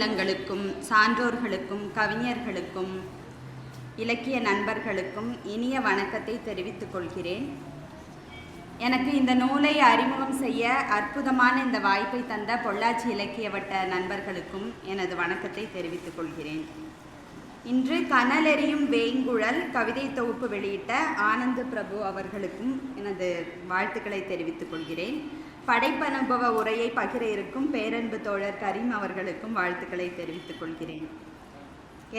இல்லங்களுக்கும் சான்றோர்களுக்கும் கவிஞர்களுக்கும் இலக்கிய நண்பர்களுக்கும் இனிய வணக்கத்தை தெரிவித்துக் கொள்கிறேன். எனக்கு இந்த நூலை அறிமுகம் செய்ய அற்புதமான இந்த வாய்ப்பை தந்த பொள்ளாச்சி இலக்கிய வட்ட நண்பர்களுக்கும் எனது வணக்கத்தை தெரிவித்துக் கொள்கிறேன். இன்று கனலெறியும் வேங்குழல் கவிதை தொகுப்பு வெளியிட்ட ஆனந்த பிரபு அவர்களுக்கும் எனது வாழ்த்துக்களை தெரிவித்துக் கொள்கிறேன். படைப்பனுபவ உரையை பகிர இருக்கும் பேரன்பு தோழர் கரீம் அவர்களுக்கும் வாழ்த்துக்களை தெரிவித்துக் கொள்கிறேன்.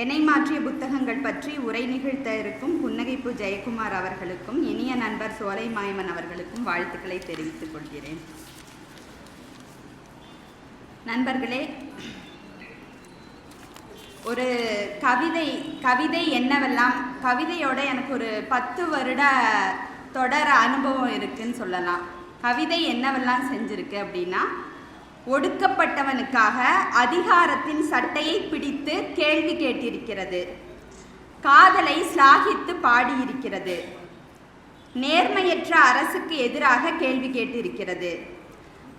என்னை மாற்றிய புத்தகங்கள் பற்றி உரை நிகழ்த்த இருக்கும் புன்னகைப்பு ஜெயக்குமார் அவர்களுக்கும் இனிய நண்பர் சோலை மாயமன் அவர்களுக்கும் வாழ்த்துக்களை தெரிவித்துக் கொள்கிறேன். நண்பர்களே ஒரு கவிதை கவிதை என்னவெல்லாம் கவிதையோட எனக்கு ஒரு பத்து வருட தொடர் அனுபவம் இருக்குன்னு சொல்லலாம். கவிதை என்னவெல்லாம் செஞ்சிருக்கு அப்படின்னா ஒடுக்கப்பட்டவனுக்காக அதிகாரத்தின் சட்டையை பிடித்து கேள்வி கேட்டிருக்கிறது. காதலை சிலாகித்து பாடியிருக்கிறது. நேர்மையற்ற அரசுக்கு எதிராக கேள்வி கேட்டிருக்கிறது.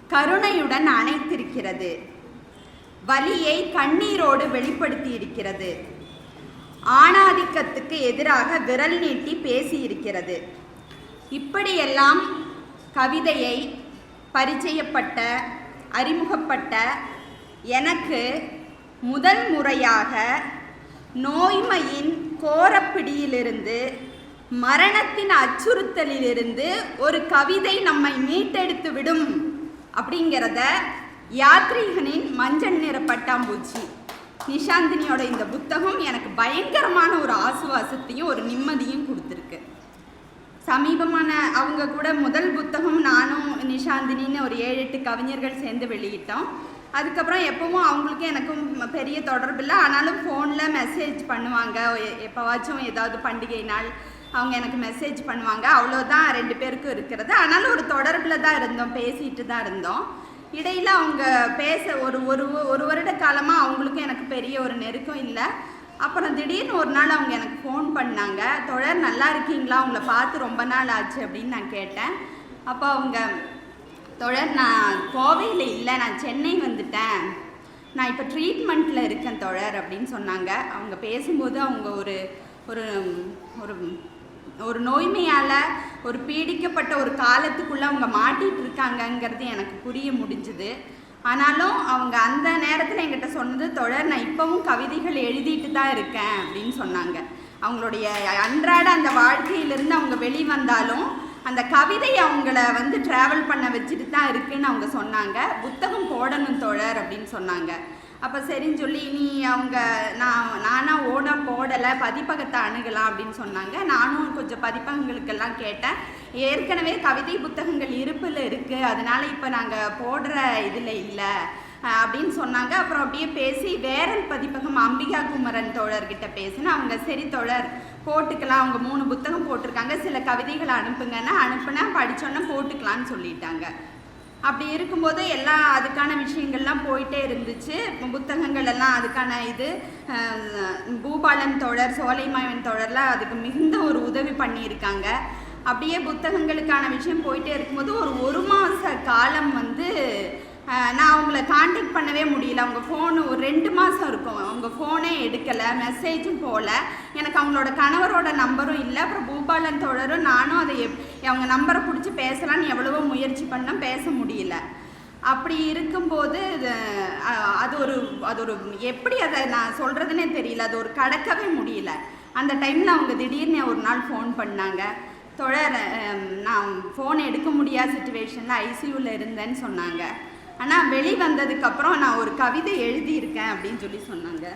கருணையுடன் அணைத்திருக்கிறது. வலியை கண்ணீரோடு வெளிப்படுத்தி இருக்கிறது ஆணாதிக்கத்துக்கு எதிராக விரல் நீட்டி பேசியிருக்கிறது. இப்படியெல்லாம் கவிதையை பரிச்சயப்பட்ட அறிமுகப்பட்ட எனக்கு முதல் முறையாக நோய்மையின் கோரப்பிடியிலிருந்து மரணத்தின் அச்சுறுத்தலிலிருந்து ஒரு கவிதை நம்மை மீட்டெடுத்து விடும் அப்படிங்கிறத யாத்ரீகனின் மஞ்சள் நிற பட்டாம்பூச்சி நிஷாந்தினியோட இந்த புத்தகம் எனக்கு பயங்கரமான ஒரு ஆசுவாசத்தையும் ஒரு நிம்மதியும் கொடுத்து சமீபமான அவங்க கூட முதல் புத்தகம் நானும் நிஷாந்தினின்னு ஒரு ஏழு எட்டு கவிஞர்கள் சேர்ந்து வெளியிட்டோம். அதுக்கப்புறம் எப்பவும் அவங்களுக்கும் எனக்கும் பெரிய தொடர்பு இல்லை. ஆனாலும் ஃபோனில் மெசேஜ் பண்ணுவாங்க. எப்போவாச்சும் ஏதாவது பண்டிகை நாள் அவங்க எனக்கு மெசேஜ் பண்ணுவாங்க. அவ்வளோதான் ரெண்டு பேருக்கும் இருக்கிறது. ஆனாலும் ஒரு தொடர்பில் தான் இருந்தோம் பேசிட்டு தான் இருந்தோம். இடையில் அவங்க பேச ஒரு ஒரு ஒரு வருட காலமாக அவங்களுக்கும் எனக்கு பெரிய ஒரு நெருக்கம் இல்லை. அப்புறம் திடீர்னு ஒரு நாள் அவங்க எனக்கு ஃபோன் பண்ணாங்க. தொடர் நல்லா இருக்கீங்களா? உங்களை பார்த்து ரொம்ப நாள் ஆச்சு அப்படின்னு நான் கேட்டேன். அப்போ அவங்க தொடர் நான் கோவையில் இல்லை. நான் சென்னை வந்துட்டேன். நான் இப்போ ட்ரீட்மெண்ட்டில் இருக்கேன் தொடர் அப்படின்னு சொன்னாங்க. அவங்க பேசும்போது அவங்க ஒரு ஒரு ஒரு ஒரு நோய்மையால் ஒரு பீடிக்கப்பட்ட ஒரு காலத்துக்குள்ளே அவங்க மாட்டிகிட்டு இருக்காங்கங்கிறது எனக்கு புரிய முடிஞ்சுது. ஆனாலும் அவங்க அந்த நேரத்தில் என்கிட்ட சொன்னது தொடர் நான் இப்போவும் கவிதைகள் எழுதிட்டு தான் இருக்கேன் அப்படின்னு சொன்னாங்க. அவங்களுடைய அன்றாட அந்த வாழ்க்கையிலிருந்து அவங்க வெளிவந்தாலும் அந்த கவிதை அவங்கள வந்து ட்ராவல் பண்ண வச்சுட்டு தான் இருக்குன்னு அவங்க சொன்னாங்க. புத்தகம் போடணும் தொழர் அப்படின்னு சொன்னாங்க. அப்போ சரின்னு சொல்லி நீ அவங்க நான் நானாக ஓட போடலை பதிப்பகத்தை அணுகலாம் அப்படின்னு சொன்னாங்க. நானும் கொஞ்சம் பதிப்பகங்களுக்கெல்லாம் கேட்டேன். ஏற்கனவே கவிதை புத்தகங்கள் இருப்பில் இருக்குது அதனால் இப்போ நாங்கள் போடுற இதில் இல்லை. அப்படின்னு சொன்னாங்க. அப்புறம் அப்படியே பேசி வேரல் பதிப்பகம் அம்பிகா குமரன் தோழர்கிட்ட பேசினேன். அவங்க சரி தோழர் போட்டுக்கலாம். அவங்க மூணு புத்தகம் போட்டிருக்காங்க. சில கவிதைகளை அனுப்புங்கன்னா அனுப்புனேன். படித்தோன்னே போட்டுக்கலான்னு சொல்லிட்டாங்க. அப்படி இருக்கும்போது எல்லாம் அதுக்கான விஷயங்கள்லாம் போயிட்டே இருந்துச்சு. புத்தகங்கள் எல்லாம் அதுக்கான இது பூபாலன் தொடர் சோலைமாயன் தொடர்லாம் அதுக்கு மிகுந்த ஒரு உதவி பண்ணியிருக்காங்க. அப்படியே புத்தகங்களுக்கான விஷயம் போயிட்டே இருக்கும்போது ஒரு ஒரு மாத காலம் வந்து நான் அவங்கள காண்டாக்ட் பண்ணவே முடியல. அவங்க ஃபோனு ஒரு ரெண்டு மாதம் இருக்கும். அவங்க ஃபோனே எடுக்கலை மெசேஜும் போகல எனக்கு அவங்களோட கணவரோட நம்பரும் இல்லை. அப்புறம் பூபாலன் தோழரும் நானும் அதை எப்- அவங்க நம்பரை பிடிச்சி பேசலான்னு எவ்வளவோ முயற்சி பண்ணோம். பேச முடியல. அப்படி இருக்கும்போது அது ஒரு அது ஒரு எப்படி அதை நான் சொல்கிறதுனே தெரியல. அது ஒரு கடக்கவே முடியல. அந்த டைமில் அவங்க திடீர்னு ஒரு நாள் ஃபோன் பண்ணாங்க. தொடர் நான் ஃபோன் எடுக்க முடியாத சுச்சுவேஷனில் ஐசியூவில் இருந்தேன்னு சொன்னாங்க. ஆனால் வெளி வந்ததுக்கப்புறம் நான் ஒரு கவிதை எழுதியிருக்கேன் அப்படின்னு சொல்லி சொன்னாங்க.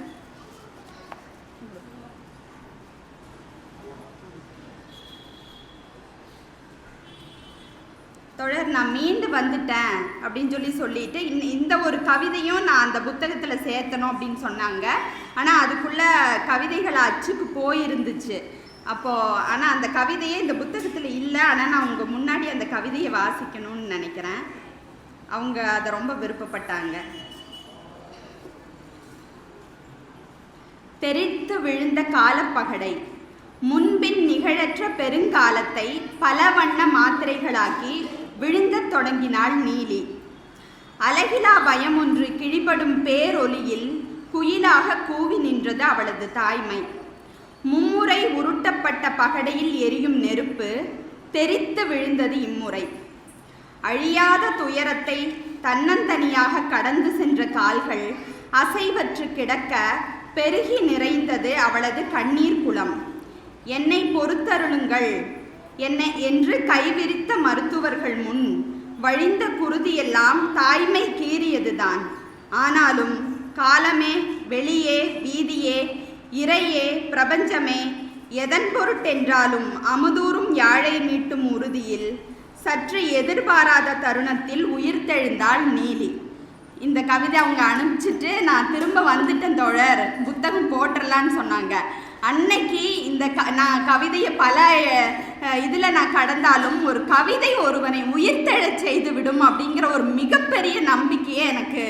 தொடர் நான் மீண்டு வந்துட்டேன் அப்படின்னு சொல்லி சொல்லிட்டு இந்த இந்த ஒரு கவிதையும் நான் அந்த புத்தகத்தில் சேர்த்தணும் அப்படின்னு சொன்னாங்க. ஆனால் அதுக்குள்ளே கவிதைகள் அச்சுக்கு போயிருந்துச்சு. அப்போது ஆனால் அந்த கவிதையே இந்த புத்தகத்தில் இல்லை. ஆனால் நான் உங்கள் முன்னாடி அந்த கவிதையை வாசிக்கணும்னு நினைக்கிறேன். அவங்க அதை ரொம்ப விருப்பப்பட்டாங்க. தெரித்து விழுந்த காலப்பகடை முன்பின் நிகழற்ற பெருங்காலத்தை பல வண்ண மாத்திரைகளாக்கி விழுங்கத் தொடங்கினாள் நீலி. அழகிலா பயம் ஒன்று கிழிபடும் பேரொலியில் குயிலாக கூவி நின்றது அவளது தாய்மை. மும்முறை உருட்டப்பட்ட பகடையில் எரியும் நெருப்பு தெரித்து விழுந்தது இம்முறை. அழியாத துயரத்தை தன்னந்தனியாக கடந்து சென்ற கால்கள் அசைவற்று கிடக்க பெருகி நிறைந்தது அவளது கண்ணீர் குளம். என்னை பொறுத்தருளுங்கள். என்னை என்று கைவிரித்த மருத்துவர்கள் முன் வழிந்த குருதியெல்லாம் தாய்மை கீறியதுதான். ஆனாலும் காலமே வெளியே வீதியே இறையே பிரபஞ்சமே எதன் பொருட்டென்றாலும் அமுதூறும் யாழை மீட்டும் உறுதியில் சற்று எதிர்பாராத தருணத்தில் உயிர்த்தெழுந்தாள் நீலி. இந்த கவிதை அவங்க அனுப்பிச்சிட்டு நான் திரும்ப வந்துட்டேன் தோழர். புத்தகம் போட்டுடலான்னு சொன்னாங்க. அன்னைக்கு இந்த க நான் கவிதையை பல இதில் நான் கடந்தாலும் ஒரு கவிதை ஒருவனை உயிர்த்தெழச் செய்து விடும் அப்படிங்கிற ஒரு மிகப்பெரிய நம்பிக்கையை எனக்கு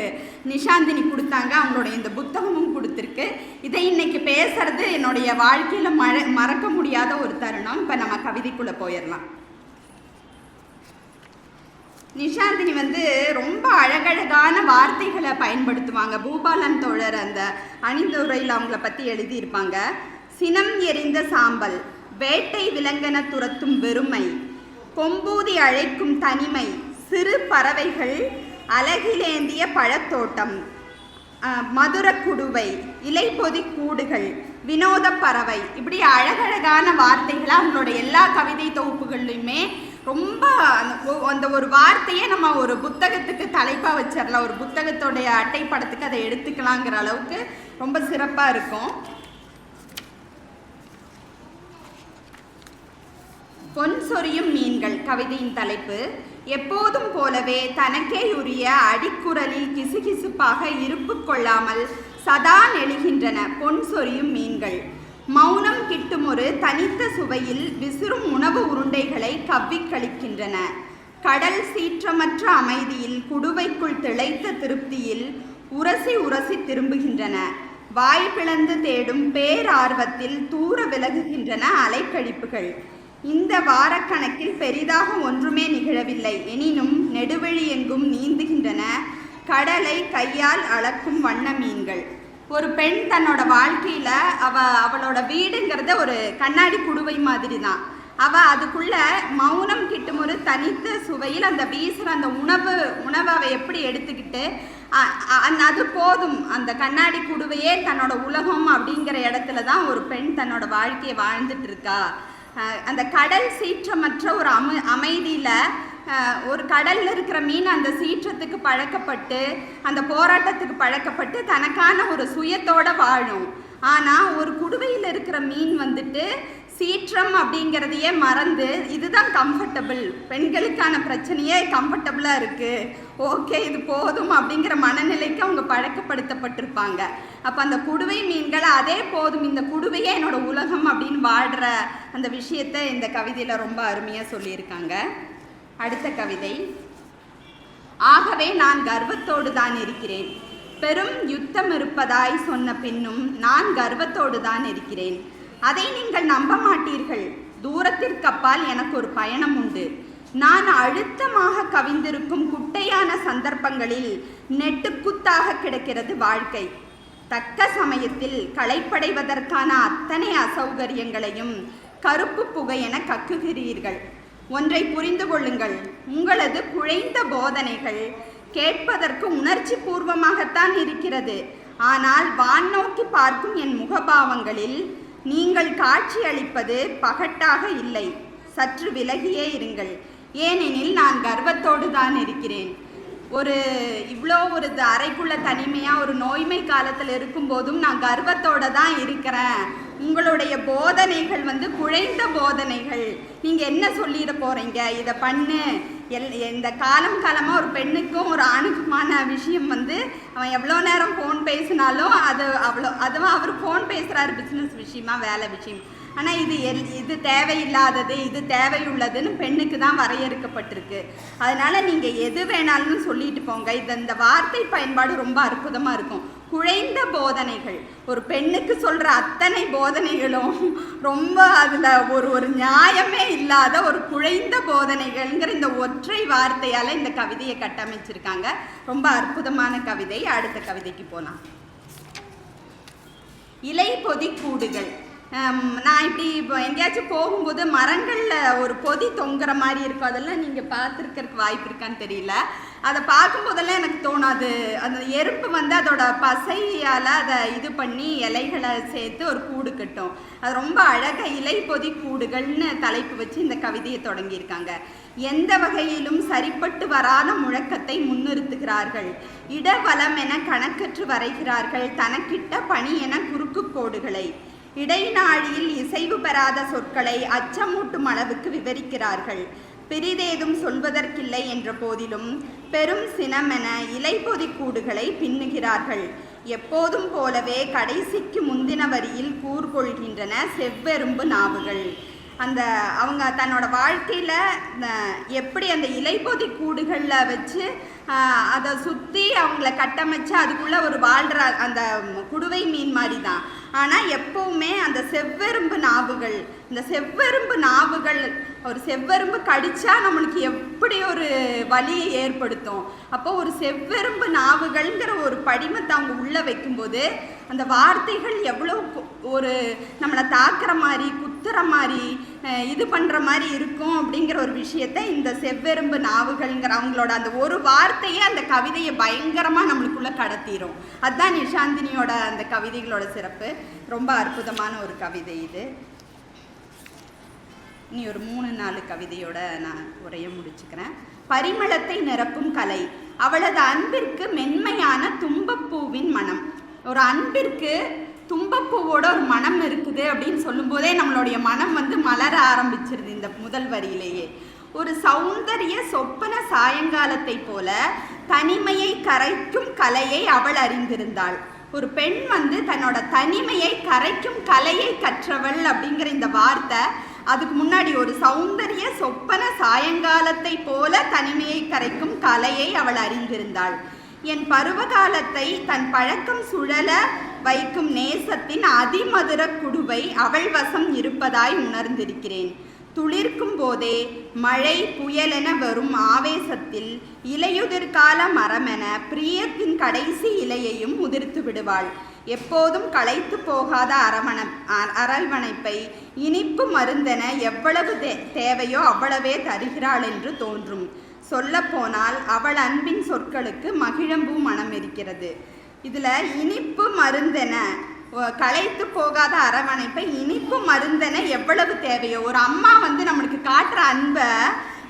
நிஷாந்தினி கொடுத்தாங்க. அவங்களுடைய இந்த புத்தகமும் கொடுத்துருக்கு. இதை இன்னைக்கு பேசுறது என்னுடைய வாழ்க்கையில் மழ மறக்க முடியாத ஒரு தருணம். இப்போ நம்ம கவிதைக்குள்ளே போயிடலாம். நிஷாந்தினி வந்து ரொம்ப அழகழகான வார்த்தைகளை பயன்படுத்துவாங்க. பூபாலன் தோழர் அந்த அணிந்துரையில் அவங்கள பற்றி எழுதியிருப்பாங்க. சினம் எரிந்த சாம்பல் வேட்டை விலங்கன துரத்தும் வெறுமை கொம்பூதி அழைக்கும் தனிமை சிறு பறவைகள் அழகிலேந்திய பழத்தோட்டம் மதுர குடுவை இலைப்பொதி கூடுகள் வினோத பறவை இப்படி அழகழகான வார்த்தைகளை அவங்களோட எல்லா கவிதை தொகுப்புகள்லையுமே ரொம்ப அந்த ஒரு வார்த்தையே நம்ம ஒரு புத்தகத்துக்கு தலைப்பாக வச்சிடலாம் ஒரு புத்தகத்தோடைய அட்டை படத்துக்கு அதை எடுத்துக்கலாங்கிற அளவுக்கு ரொம்ப சிறப்பாக இருக்கும். பொன் சொரியும் மீன்கள் கவிதையின் தலைப்பு. எப்போதும் போலவே தனக்கே உரிய அடிக்குரலில் கிசுகிசுப்பாக இருப்பு கொள்ளாமல் சதா நெழுகின்றன பொன் சொரியும் மீன்கள். மௌனம் கிட்டும் ஒரு தனித்த சுவையில் விசிறும் உணவு உருண்டைகளை கவ்வி கழிக்கின்றன கடல் சீற்றமற்ற அமைதியில் குடுவைக்குள் திளைத்த திருப்தியில் உரசி உரசி திரும்புகின்றன. வாய் பிளந்து தேடும் பேரார்வத்தில் தூர விலகுகின்றன அலைக்கழிப்புகள். இந்த வாரக்கணக்கில் பெரிதாக ஒன்றுமே நிகழவில்லை. எனினும் நெடுவழி எங்கும் நீந்துகின்றன. கடலை கையால் அளக்கும் வண்ண மீன்கள். ஒரு பெண் தன்னோட வாழ்க்கையில அவ அவளோட வீடுங்கிறத ஒரு கண்ணாடி குடுவை மாதிரி தான் அவ அதுக்குள்ள மௌனம் கிட்டும் ஒரு தனித்த சுவையில் அந்த வீசுற அந்த உணவு உணவை அவ எப்படி எடுத்துக்கிட்டு அது போதும். அந்த கண்ணாடி குடுவையே தன்னோட உலகம் அப்படிங்கிற இடத்துல தான் ஒரு பெண் தன்னோட வாழ்க்கையை வாழ்ந்துட்டு இருக்கா. அந்த கடல் சீற்றமற்ற ஒரு அமை அமைதியில் ஒரு கடலில் இருக்கிற மீன் அந்த சீற்றத்துக்கு பழக்கப்பட்டு அந்த போராட்டத்துக்கு பழக்கப்பட்டு தனக்கான ஒரு சுயத்தோட வாழும். ஆனால் ஒரு குடுவையில் இருக்கிற மீன் வந்துட்டு சீற்றம் அப்படிங்கிறதையே மறந்து இதுதான் கம்ஃபர்டபுள் பெண்களுக்கான பிரச்சனையே கம்ஃபர்டபுளாக இருக்குது ஓகே இது போதும் அப்படிங்கிற மனநிலைக்கு அவங்க பழக்கப்படுத்தப்பட்டிருப்பாங்க. அப்போ அந்த குடுவை மீன்களை அதே போதும் இந்த குடுவையே என்னோட உலகம் அப்படின்னு வாழ்கிற அந்த விஷயத்தை இந்த கவிதையில் ரொம்ப அருமையாக சொல்லியிருக்காங்க. அடுத்த கவிதை. ஆகவே நான் கர்வத்தோடு தான் இருக்கிறேன். பெரும் யுத்தம் இருப்பதாய் சொன்ன பின்னும் நான் கர்வத்தோடு தான் இருக்கிறேன். அதை நீங்கள் நம்ப மாட்டீர்கள். தூரத்திற்கப்பால் எனக்கு ஒரு பயணம் உண்டு. நான் அழுத்தமாக கவிந்திருக்கும் குட்டையான சந்தர்ப்பங்களில் நெட்டுக்குத்தாக கிடக்கிறது வாழ்க்கை. தக்க சமயத்தில் களைப்படைவதற்கான அத்தனை அசௌகரியங்களையும் கருப்பு புகையென கக்குகிறீர்கள். ஒன்றை புரிந்து கொள்ளுங்கள். உங்களது குழைந்த போதனைகள் கேட்பதற்கு உணர்ச்சி பூர்வமாகத்தான் இருக்கிறது. ஆனால் வான் நோக்கி பார்க்கும் என் முகபாவங்களில் நீங்கள் காட்சியளிப்பது பகட்டாக இல்லை. சற்று விலகியே இருங்கள். ஏனெனில் நான் கர்வத்தோடு தான் இருக்கிறேன். ஒரு இவ்வளோ ஒரு அறைக்குள்ள தனிமையாக ஒரு நோய்மை காலத்தில் இருக்கும்போதும் நான் கர்வத்தோடு தான் இருக்கிறேன். உங்களுடைய போதனைகள் வந்து குழைந்த போதனைகள். நீங்கள் என்ன சொல்லிட போகிறீங்க இதை பண்ணு. எல் இந்த காலம் காலமாக ஒரு பெண்ணுக்கும் ஒரு ஆணுக்குமான விஷயம் வந்து அவன் எவ்வளோ நேரம் ஃபோன் பேசினாலும் அது அவ்வளோ அதுவும் அவர் ஃபோன் பேசுகிறாரு பிஸ்னஸ் விஷயமா வேலை விஷயம். ஆனால் இது எல் இது தேவையில்லாதது இது தேவையுள்ளதுன்னு பெண்ணுக்கு தான் வரையறுக்கப்பட்டிருக்கு. அதனால் நீங்கள் எது வேணாலும் சொல்லிட்டு போங்க. இது இந்த வார்த்தை பயன்பாடு ரொம்ப அற்புதமாக இருக்கும். குழைந்த போதனைகள். ஒரு பெண்ணுக்கு சொல்கிற அத்தனை போதனைகளும் ரொம்ப அதில் ஒரு ஒரு நியாயமே இல்லாத ஒரு குழைந்த போதனைகள்ங்கிற இந்த ஒற்றை வார்த்தையால் இந்த கவிதையை கட்டமைச்சிருக்காங்க. ரொம்ப அற்புதமான கவிதை. அடுத்த கவிதைக்கு போகலாம் இலை பொதி கூடுகள் நான் இப்படி இப்போ எங்கேயாச்சும் போகும்போது மரங்களில் ஒரு பொதி தொங்குற மாதிரி இருக்கும். அதெல்லாம் நீங்கள் பார்த்துருக்கறதுக்கு வாய்ப்பு இருக்கான்னு தெரியல. அதை பார்க்கும்போதெல்லாம் எனக்கு தோணாது. அந்த எறும்பு வந்து அதோட பசையால் அதை இது பண்ணி இலைகளை சேர்த்து ஒரு கூடு கட்டும். அது ரொம்ப அழகாக இலை பொதி கூடுகள்னு தலைப்பு வச்சு இந்த கவிதையை தொடங்கியிருக்காங்க. எந்த வகையிலும் சரிப்பட்டு வராத முழக்கத்தை முன்னிறுத்துகிறார்கள். இடவலம் என கணக்கற்று வரைகிறார்கள். தனக்கிட்ட பணி என குறுக்கு கோடுகளை. இடைநாழியில் இசைவு பெறாத சொற்களை அச்சமூட்டும் அளவுக்கு விவரிக்கிறார்கள். பெரிதேதும் சொல்வதற்கில்லை என்ற போதிலும் பெரும் சினமென இலைப்பொதி கூடுகளை பின்னுகிறார்கள். எப்போதும் போலவே கடைசிக்கு முந்தின வரியில் கூர்கொள்கின்றன செவ்வெரும்பு நாவுகள். அந்த அவங்க தன்னோட வாழ்க்கையில் எப்படி அந்த இலைப்பொதி கூடுகளில் வச்சு அதை சுற்றி அவங்கள கட்டமைச்சு அதுக்குள்ளே ஒரு வாழ்கிற அந்த குடுவை மீன் மாதிரி தான் ஆனால் எப்போவுமே அந்த செவ்வெரும்பு நாவுகள் இந்த செவ்வெரும்பு நாவுகள் ஒரு செவ்வெரும்பு கடிச்சா நம்மளுக்கு எப்படி ஒரு வலியை ஏற்படுத்தும்? அப்போ ஒரு செவ்வெரும்பு நாவுகள்ங்கிற ஒரு படிமத்தை அவங்க உள்ளே வைக்கும்போது அந்த வார்த்தைகள் எவ்வளோ ஒரு நம்மளை தாக்குற மாதிரி குத்துற மாதிரி இது பண்ணுற மாதிரி இருக்கும் அப்படிங்கிற ஒரு விஷயத்த இந்த செவ்வெரும்பு நாவுகள்ங்கிற அவங்களோட அந்த ஒரு வார்த்தையே அந்த கவிதையை பயங்கரமாக நம்மளுக்குள்ள கடத்திரும். அதுதான் நிஷாந்தினியோட அந்த கவிதைகளோட சிறப்பு. ரொம்ப அற்புதமான ஒரு கவிதை இது. இனி ஒரு மூணு நாலு கவிதையோட நான் உரைய முடிச்சுக்கிறேன். பரிமளத்தை நிரப்பும் கலை. அவளது அன்பிற்கு மென்மையான தும்பப்பூவின் மனம். ஒரு அன்பிற்கு தும்பப்பூவோட ஒரு மனம் இருக்குது அப்படின்னு சொல்லும்போதே நம்மளுடைய மனம் வந்து மலர ஆரம்பிச்சிருது இந்த முதல் வரியிலேயே. ஒரு சௌந்தரிய சொப்பன சாயங்காலத்தை போல தனிமையை கரைக்கும் கலையை அவள் அறிந்திருந்தாள். ஒரு பெண் வந்து தன்னோட தனிமையை கரைக்கும் கலையை கற்றவள் அப்படிங்கிற இந்த வார்த்தை அதுக்கு முன்னாடி ஒரு சௌந்தரிய சொப்பன சாயங்காலத்தை போல தனிமையை கரைக்கும் கலையை அவள் அறிந்திருந்தாள். என் பருவகாலத்தை தன் பழக்கம் சுழல வைக்கும் நேசத்தின் அதிமதுர குடுவை அவள் வசம் இருப்பதாய் உணர்ந்திருக்கிறேன். துளிர்க்கும் போதே மழை புயலென வரும் ஆவேசத்தில் இலையுதிர்கால மரமென பிரியத்தின் கடைசி இலையையும் உதிர்த்து விடுவாள். எப்போதும் களைத்து போகாத அரவண அ- அரவணைப்பை இனிப்பு மருந்தென எவ்வளவு தே- தேவையோ அவ்வளவே தருகிறாள் என்று தோன்றும். சொல்லப்போனால் அவள் அன்பின் சொற்களுக்கு மகிழம்பூ மனம் இருக்கிறது இதில் இனிப்பு மருந்தென களைத்து போகாத அரவணைப்பை இனிப்பு மருந்தென எவ்வளவு தேவையோ ஒரு அம்மா வந்து நம்மளுக்கு காட்டுற அன்பை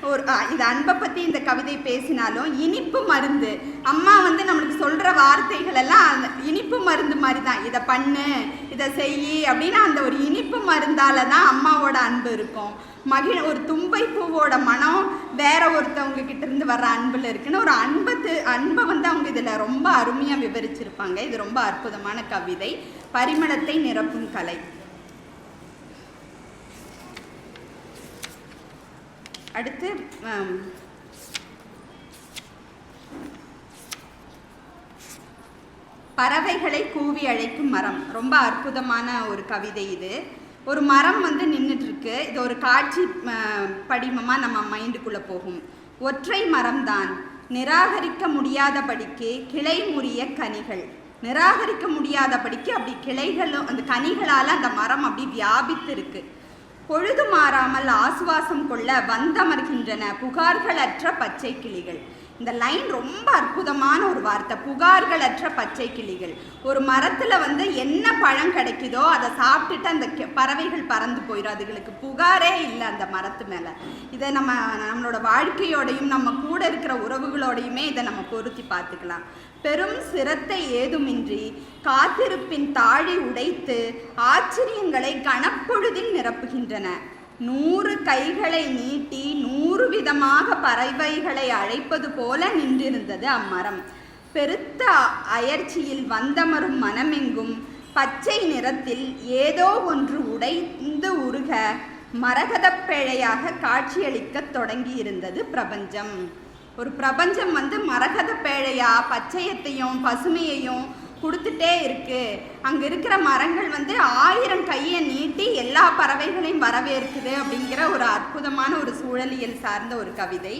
ஒரு இது அன்பை பற்றி இந்த கவிதை பேசினாலும் இனிப்பு மருந்து. அம்மா வந்து நம்மளுக்கு சொல்கிற வார்த்தைகள் எல்லாம் அந்த இனிப்பு மருந்து மாதிரி தான். இதை பண்ணு இதை செய் அப்படின்னு அந்த ஒரு இனிப்பு மருந்தால் தான் அம்மாவோட அன்பு இருக்கும். மகிழ ஒரு தும்பை பூவோட மனம் வேற ஒருத்தவங்க கிட்ட இருந்து வர்ற அன்பில் இருக்குன்னு ஒரு அன்பத்து அன்பை வந்து அவங்க இதில் ரொம்ப அருமையாக விவரிச்சிருப்பாங்க. இது ரொம்ப அற்புதமான கவிதை. பரிமளத்தை நிரப்பும் கலை. அடுத்து பறவைகளை கூவி அழைக்கும் மரம். ரொம்ப அற்புதமான ஒரு கவிதை இது. ஒரு மரம் வந்து நின்றுட்டுருக்கு இது ஒரு காட்சி படிமமாக நம்ம மைண்டுக்குள்ளே போகும். ஒற்றை மரம்தான். நிராகரிக்க முடியாதபடிக்கு கிளை முறிய கனிகள். நிராகரிக்க முடியாதபடிக்கு அப்படி கிளைகளும் அந்த கனிகளால் அந்த மரம் அப்படி வியாபித்து இருக்கு பொழுது மாறாமல் ஆசுவாசம் கொள்ள வந்தமர்கின்றன புகார்களற்ற பச்சை கிளிகள். இந்த லைன் ரொம்ப அற்புதமான ஒரு வார்த்தை. புகார்களற்ற பச்சை கிளிகள். ஒரு மரத்தில் வந்து என்ன பழம் கிடைக்குதோ அதை சாப்பிட்டுட்டு அந்த பறவைகள் பறந்து போயிடும் அதுகளுக்கு புகாரே இல்லை அந்த மரத்து மேலே. இதை நம்ம நம்மளோட வாழ்க்கையோடையும் நம்ம கூட இருக்கிற உறவுகளோடையுமே இதை நம்ம பொருத்தி பார்த்துக்கலாம். பெரும் சிரத்தை ஏதுமின்றி காத்திருப்பின் தாழி உடைத்து ஆச்சரியங்களை கனப்பொழுதில் நிரப்புகின்றன. நூறு கைகளை நீட்டி நூறு விதமாக பறவைகளை அழைப்பது போல நின்றிருந்தது அம்மரம். பெருத்த அயர்ச்சியில் வந்தமரும் மனமெங்கும் பச்சை நிறத்தில் ஏதோ ஒன்று உடைந்து உருக மரகதப் பேழையாக காட்சியளிக்கத் தொடங்கியிருந்தது பிரபஞ்சம். ஒரு பிரபஞ்சம் வந்து மரகத பேழையா பச்சையத்தையும் பசுமையையும் கொடுத்துட்டே இருக்கு. அங்க இருக்கிற மரங்கள் வந்து ஆயிரம் கையை நீட்டி எல்லா பறவைகளையும் வரவேற்குது அப்படிங்கிற ஒரு அற்புதமான ஒரு சூழலியல் சார்ந்த ஒரு கவிதை.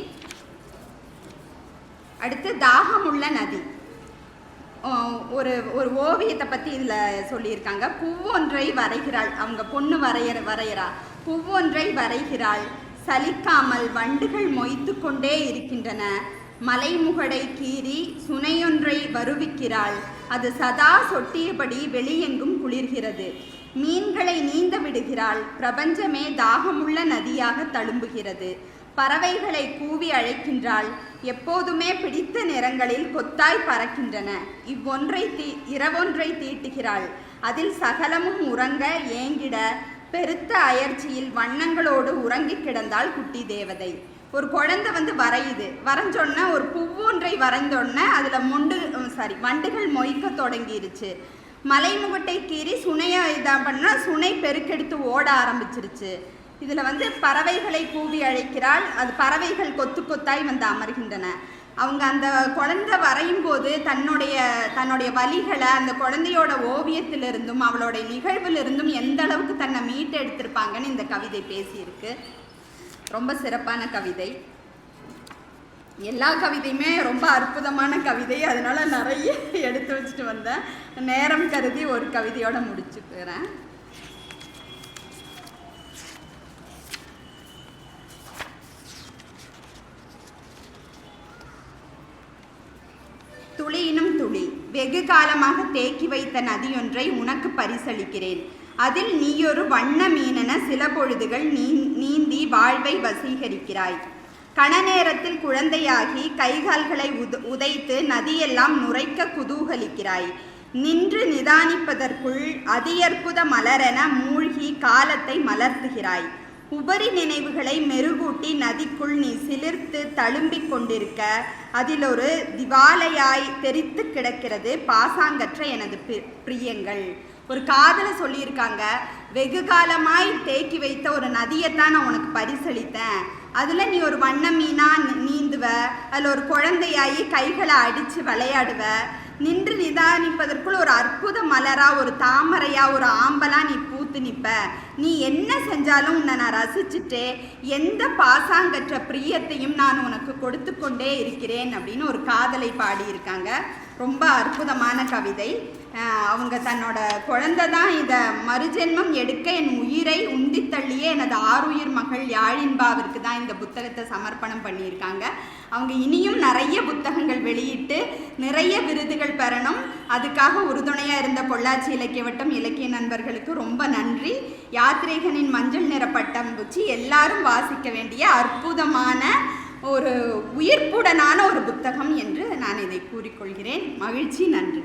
அடுத்து தாகமுள்ள நதி. ஒரு ஒரு ஓவியத்தை பற்றி இதில் சொல்லியிருக்காங்க. பூவொன்றை வரைகிறாள். அவங்க பொண்ணு வரையற வரைகிறா பூவொன்றை வரைகிறாள். சலிக்காமல் வண்டுகள் மொய்த்து கொண்டே இருக்கின்றன. மலைமுகடை கீறி சுனையொன்றை வருவிக்கிறாள். அது சதா சொட்டியபடி வெளியெங்கும் குளிர்கிறது. மீன்களை நீந்த விடுகிறாள். பிரபஞ்சமே தாகமுள்ள நதியாக தழும்புகிறது. பறவைகளை கூவி அழைக்கின்றாள். எப்போதுமே பிடித்த நிறங்களில் கொத்தாய் பறக்கின்றன. இவ்வொன்றை தீ இரவொன்றை தீட்டுகிறாள். அதில் சகலமும் உறங்க ஏங்கிட பெருத்த அயர்ச்சியில் வண்ணங்களோடு உறங்கி கிடந்தாள் குட்டி தேவதை. ஒரு குழந்தை வந்து வரையுது. வரைஞ்சோடனே ஒரு பூவொன்றை வரைந்தோடனே அதில் மொண்டு சாரி வண்டுகள் மொய்க்க தொடங்கிருச்சு. மலைமுகட்டை கீறி சுனையை இதாக பண்ணால் சுனை பெருக்கெடுத்து ஓட ஆரம்பிச்சிருச்சு. இதில் வந்து பறவைகளை கூவி அழைக்கிறாள். அது பறவைகள் கொத்து கொத்தாய் வந்து அமர்கின்றன. அவங்க அந்த குழந்தை வரையும் போது தன்னுடைய தன்னுடைய வழிகளை அந்த குழந்தையோட ஓவியத்திலிருந்தும் அவளுடைய நிகழ்விலிருந்தும் எந்த அளவுக்கு தன்னை மீட்டு எடுத்திருப்பாங்கன்னு இந்த கவிதை பேசியிருக்கு. ரொம்ப சிறப்பான கவிதை. எல்லா கவிதையுமே ரொம்ப அற்புதமான கவிதை. அதனால நிறைய எடுத்து வச்சுட்டு வந்தேன். நேரம் கருதி ஒரு கவிதையோட முடிச்சுக்கிறேன் துளியினும் துளி வெகு காலமாக தேக்கி வைத்த நதியொன்றை உனக்கு பரிசளிக்கிறேன். அதில் நீயொரு வண்ண மீனென சில பொழுதுகள் நீ நீந்தி வாழ்வை வசீகரிக்கிறாய். கண நேரத்தில் குழந்தையாகி கைகால்களை உத உதைத்து நதியெல்லாம் நுரைக்க குதூகலிக்கிறாய். நின்று நிதானிப்பதற்குள் அதியற்புத மலரென மூழ்கி காலத்தை மலர்த்துகிறாய். உபரி நினைவுகளை மெருகூட்டி நதிக்குள் நீ சிலிர்த்து தழும்பிக் கொண்டிருக்க அதில் ஒரு திவாலையாய் தெரித்து கிடக்கிறது பாசாங்கற்ற எனது பிரியங்கள். ஒரு காதலை சொல்லியிருக்காங்க. வெகு காலமாய் தேக்கி வைத்த ஒரு நதியை தான் நான் உனக்கு பரிசளித்தேன். அதில் நீ ஒரு வண்ண மீனா நீ- நீந்துவ. அதில் ஒரு குழந்தையாகி கைகளை அடித்து விளையாடுவ. நின்று நிதானிப்பதற்குள் ஒரு அற்புத மலரா ஒரு தாமரையா ஒரு ஆம்பலா நீ பூத்து நிற்ப நீ என்ன செஞ்சாலும் உன்னை நான் ரசிச்சுட்டு எந்த பாசாங்கற்ற பிரியத்தையும் நான் உனக்கு கொடுத்து கொண்டே இருக்கிறேன் அப்படின்னு ஒரு காதலை பாடியிருக்காங்க. ரொம்ப அற்புதமான கவிதை. அவங்க தன்னோட குழந்தை தான் இதை மறுஜென்மம் எடுக்க என் உயிரை உந்தி தள்ளியே எனது ஆருயிர் மகள் யாழின்பாவிற்கு தான் இந்த புத்தகத்தை சமர்ப்பணம் பண்ணியிருக்காங்க. அவங்க இனியும் நிறைய புத்தகங்கள் வெளியிட்டு நிறைய விருதுகள் பெறணும். அதுக்காக உறுதுணையாக இருந்த பொள்ளாச்சி இலக்கிய வட்டம் இலக்கிய நண்பர்களுக்கு ரொம்ப நன்றி. யாத்ரீகனின் மஞ்சள் நிற பட்டம் பூச்சி எல்லாரும் வாசிக்க வேண்டிய அற்புதமான ஒரு உயிர்ப்புடனான ஒரு புத்தகம் என்று நான் இதை கூறிக்கொள்கிறேன். மகிழ்ச்சி நன்றி.